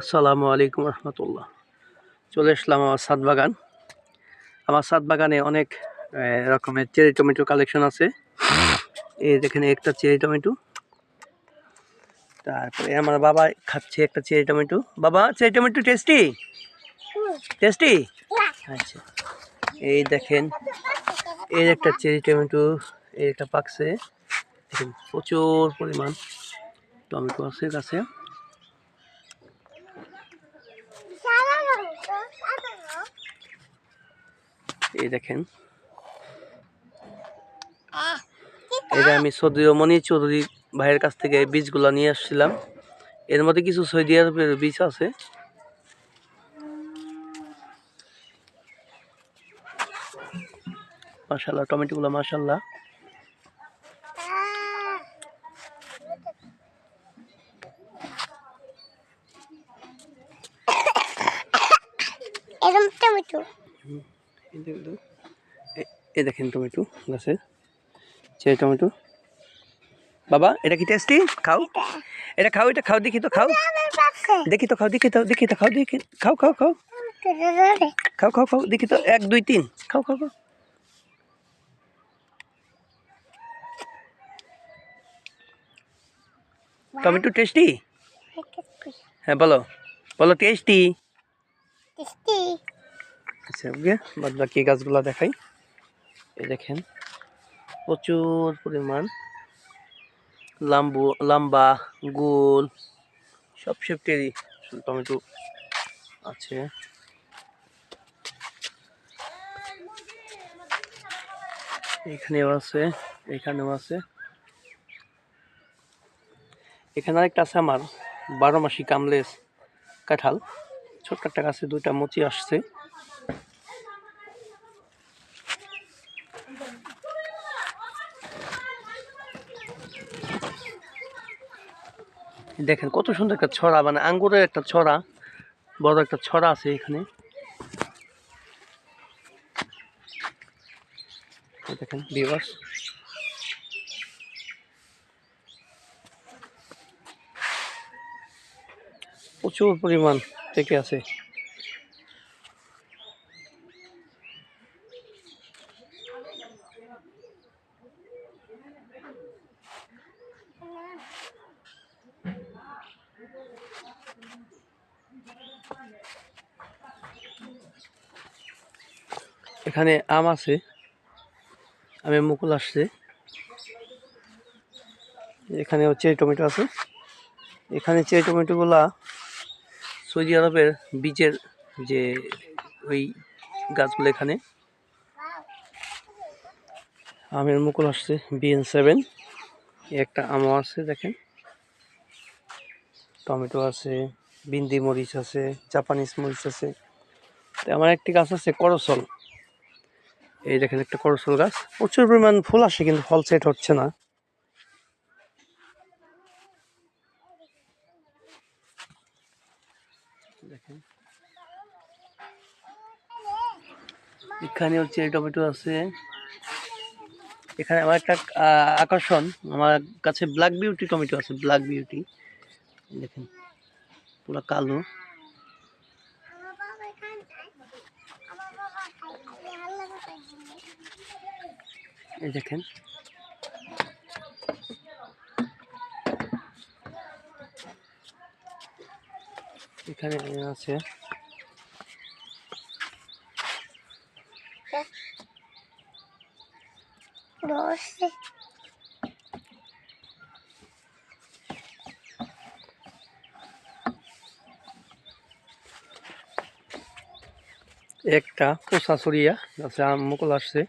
আসসালামু আলাইকুম রহমতুল্লাহ। চলে আসলাম আমার সাত বাগান। আমার সাত বাগানে অনেক রকমের চেরি টমেটো কালেকশন আছে। এই দেখেন একটা চেরি টমেটো। তারপরে আমার বাবা খাচ্ছে একটা চেরি টমেটো। বাবা, চেরি টমেটো টেস্টি? টেস্টি? আচ্ছা। এই দেখেন, এই একটা চেরি টমেটো, এই একটা পাকছে। দেখেন, প্রচুর পরিমাণ টমেটো আছে, গাছে। এই দেখেন। এটা আমি সৌদি মনি চৌধুরী ভাইয়ের কাছ থেকে বীজগুলো নিয়ে আসছিলাম। এর মধ্যে কিছু সৌদি আরবের বীজ আছে। মাশাল্লাহ টমেটোগুলো এরকম টমেটো। এই দেখুন, টমেটো গাছের চেরি টমেটো। বাবা এটা কি টেস্টি খাও। এটা খাও এটা খাও দেখি তো খাও। দেখি তো খাও দেখি তো দেখি তো খাও দেখি। খাও খাও খাও। খাও খাও খাও দেখি তো। এক দুই তিন। খাও খাও খাও। টমেটো টেস্টি হ্যাঁ বলো। বলো টেস্টি টেস্টি আচ্ছা ওকে বাদ বাকি গাছগুলো দেখাই। এই দেখেন, প্রচুর পরিমাণ লাম্বু, লাম্বা, গোল, সব শেপটেরই টমেটো আছে। এখানেও আছে এখানেও আছে। এখানে আরেকটা আছে আমার, বারো মাসি কামলেস কাঁঠাল। ছোট্ট একটা গাছে দুইটা মুচি আসছে। দেখেন কত সুন্দর একটা ছড়া মানে আঙ্গুরের একটা ছড়া, বড় একটা ছড়া আছে এখানে। দেখেন ভিউয়ার্স প্রচুর পরিমাণ থেকে আছে। এখানে আম আছে আমের মুকুল আসছে। এখানে চেরি টমেটো আছে। এখানে চেরি টমেটোগুলা সৌদি আরবের বীজের যে ওই গাছগুলো এখানে, আমের মুকুল আসছে বিএন সেভেন একটা আমও আছে, দেখেন। টমেটো আছে বিন্দি মরিচ আছে, জাপানিজ মরিচ আছে। তো আমার একটি গাছ আছে করসল। এই দেখেন একটা করসল গাছ। প্রচুর পরিমাণ ফুল আসে, কিন্তু ফল সেট হচ্ছে না। এখানে হচ্ছে টমেটো আছে। এখানে আমার একটা আকর্ষণ। আমার কাছে ব্ল্যাক বিউটি টমেটো আছে ব্ল্যাক বিউটি দেখেন পুরো কালো। এই দেখেন। এখানে আছে বসে একটা পোষা ছড়িয়া গাছে আম মুকুল আসছে।